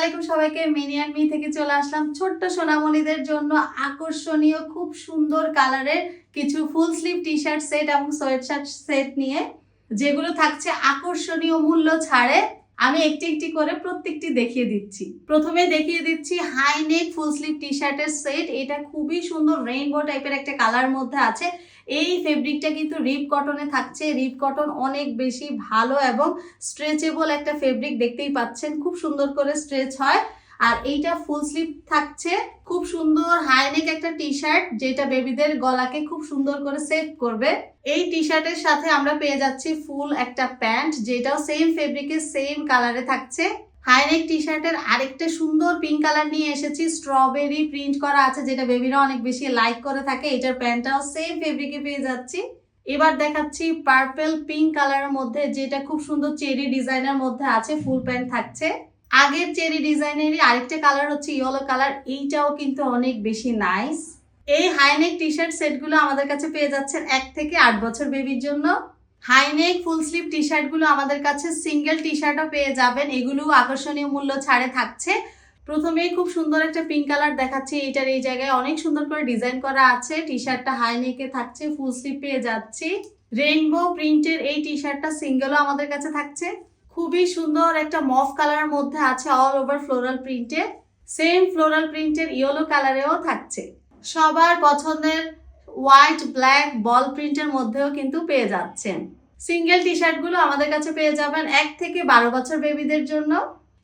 আলাইকুম সবাইকে, mini and me থেকে চলে আসলাম ছোট্ট সোনামণিদের জন্য আকর্ষণীয়, খুব সুন্দর কালারের কিছু full sleeve T shirt set এবং সোয়েট শার্ট সেট নিয়ে, যেগুলো থাকছে আকর্ষণীয় মূল্য ছাড়ে। আমি একটি একটি করে প্রত্যেকটি দেখিয়ে দিচ্ছি। প্রথমে দেখিয়ে দিচ্ছি হাই নেক ফুল স্লিভ টি শার্টের সেট এটা খুবই সুন্দর রেইনবো টাইপের একটা কালার মধ্যে আছে। এই ফেব্রিকটা কিন্তু রিপ কটনে থাকছে। রিপ কটন অনেক বেশি ভালো এবং স্ট্রেচেবল একটা ফেব্রিক দেখতেই পাচ্ছেন। খুব সুন্দর করে স্ট্রেচ হয়। আর এইটা ফুল স্লিভ থাকছে। খুব সুন্দর হাইনেক একটা টি শার্ট যেটা বেবিদের গলাকে খুব সুন্দর করে সেভ করবে। এই টি শার্টের সাথে আমরা পেয়ে যাচ্ছি ফুল একটা প্যান্ট, যেটাও সেম ফেব্রিকের সেম কালারে থাকছে। হাইনেক টি শার্টের আরেকটা সুন্দর পিঙ্ক কালার নিয়ে এসেছি স্ট্রবেরি প্রিন্ট করা আছে, যেটা বেবিরা অনেক বেশি লাইক করে থাকে। এটার প্যান্টটাও সেম ফেব্রিকে পেয়ে যাচ্ছি। এবার দেখাচ্ছি পার্পল পিঙ্ক কালারের মধ্যে, যেটা খুব সুন্দর চেরি ডিজাইনের মধ্যে আছে ফুল প্যান্ট থাকছে। আগের চেরি ডিজাইনেরই আরেকটা কালার হচ্ছে ইয়েলো কালার এইটাও কিন্তু অনেক বেশি নাইস এই হাইনেক টি শার্ট সেটগুলো আমাদের কাছে পেয়ে যাচ্ছেন এক থেকে আট বছর বেবির জন্য। হাইনেক ফুল স্লিভ টি শার্টগুলো আমাদের কাছে সিঙ্গেল টি শার্টও পেয়ে যাবেন। এগুলো আকর্ষণীয় মূল্য ছাড়ে থাকছে। প্রথমেই খুব সুন্দর একটা পিঙ্ক কালার দেখাচ্ছি। এটার এই জায়গায় অনেক সুন্দর করে ডিজাইন করা আছে। টি শার্টটা হাই নেকে থাকছে ফুল স্লিভ পেয়ে যাচ্ছি। রেইনবো প্রিন্টের এই টি শার্টটা সিঙ্গেলও আমাদের কাছে থাকছে। খুবই সুন্দর একটা মফ কালার মধ্যে আছে অল ওভার ফ্লোরাল প্রিন্টের সেম ফ্লোরাল প্রিন্টের ইয়েলো কালারেও থাকছে। সবার পছন্দের হোয়াইট ব্ল্যাক বল প্রিন্টের মধ্যেও কিন্তু পেয়ে যাচ্ছেন। সিঙ্গেল টি শার্টগুলো আমাদের কাছে পেয়ে যাবেন এক থেকে বারো বছর বেবিদের জন্য।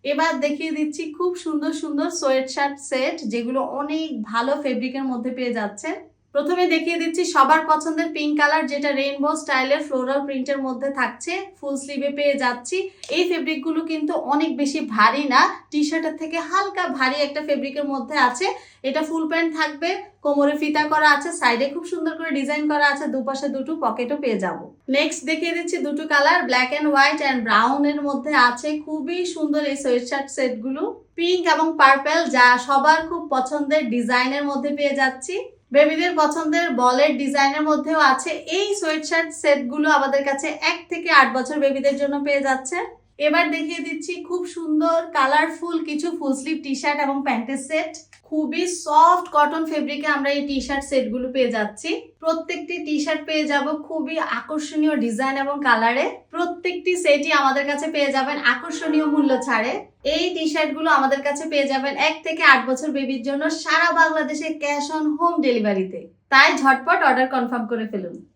এবার দেখিয়ে দিচ্ছি খুব সুন্দর সুন্দর সোয়েট শার্ট সেট যেগুলো অনেক ভালো ফেব্রিকের মধ্যে পেয়ে যাচ্ছেন। প্রথমে দেখিয়ে দিচ্ছি, সবার পছন্দের পিঙ্ক কালার যেটা রেইনবো স্টাইলের ফ্লোরাল প্রিন্টের মধ্যে থাকছে। ফুল স্লিভে পেয়ে যাচ্ছি। এই ফেব্রিকগুলো কিন্তু অনেক বেশি ভারী না টি শার্টের থেকে হালকা ভারী একটা ফেব্রিকের মধ্যে আছে। এটা ফুল প্যান্ট থাকবে, কোমরে ফিতা করা আছে সাইডে খুব সুন্দর করে ডিজাইন করা আছে, দুপাশে দুটো পকেটও পেয়ে যাব। নেক্সট দেখিয়ে দিচ্ছি দুটো colour black and white and brown এর মধ্যে আছে। খুবই সুন্দর এই সোয়েট শার্ট সেটগুলো পিঙ্ক এবং পার্পেল যা সবার খুব পছন্দের ডিজাইনের মধ্যে পেয়ে যাচ্ছি। বেবিদের পছন্দের বলের ডিজাইনের মধ্যেও আছে এই সোয়েট শার্ট সেটগুলো আমাদের কাছে এক থেকে আট বছর বেবিদের জন্য পেয়ে যাচ্ছে। এবার দেখিয়ে দিচ্ছি খুব সুন্দর কালারফুল কিছু ফুল স্লিভ টি শার্ট এবং প্যান্টের সেট খুবই সফট কটন ফেব্রিকে আমরা এই টি শার্ট সেটগুলো পেয়ে যাচ্ছি। প্রত্যেকটি টি শার্ট পেয়ে যাব খুবই আকর্ষণীয় ডিজাইন এবং কালারে প্রত্যেকটি সেটই আমাদের কাছে পেয়ে যাবেন আকর্ষণীয় মূল্য ছাড়ে। এই টি শার্টগুলো আমাদের কাছে পেয়ে যাবেন এক থেকে আট বছর বেবির জন্য সারা বাংলাদেশে ক্যাশ অন হোম ডেলিভারিতে তাই ঝটপট অর্ডার কনফার্ম করে ফেলুন।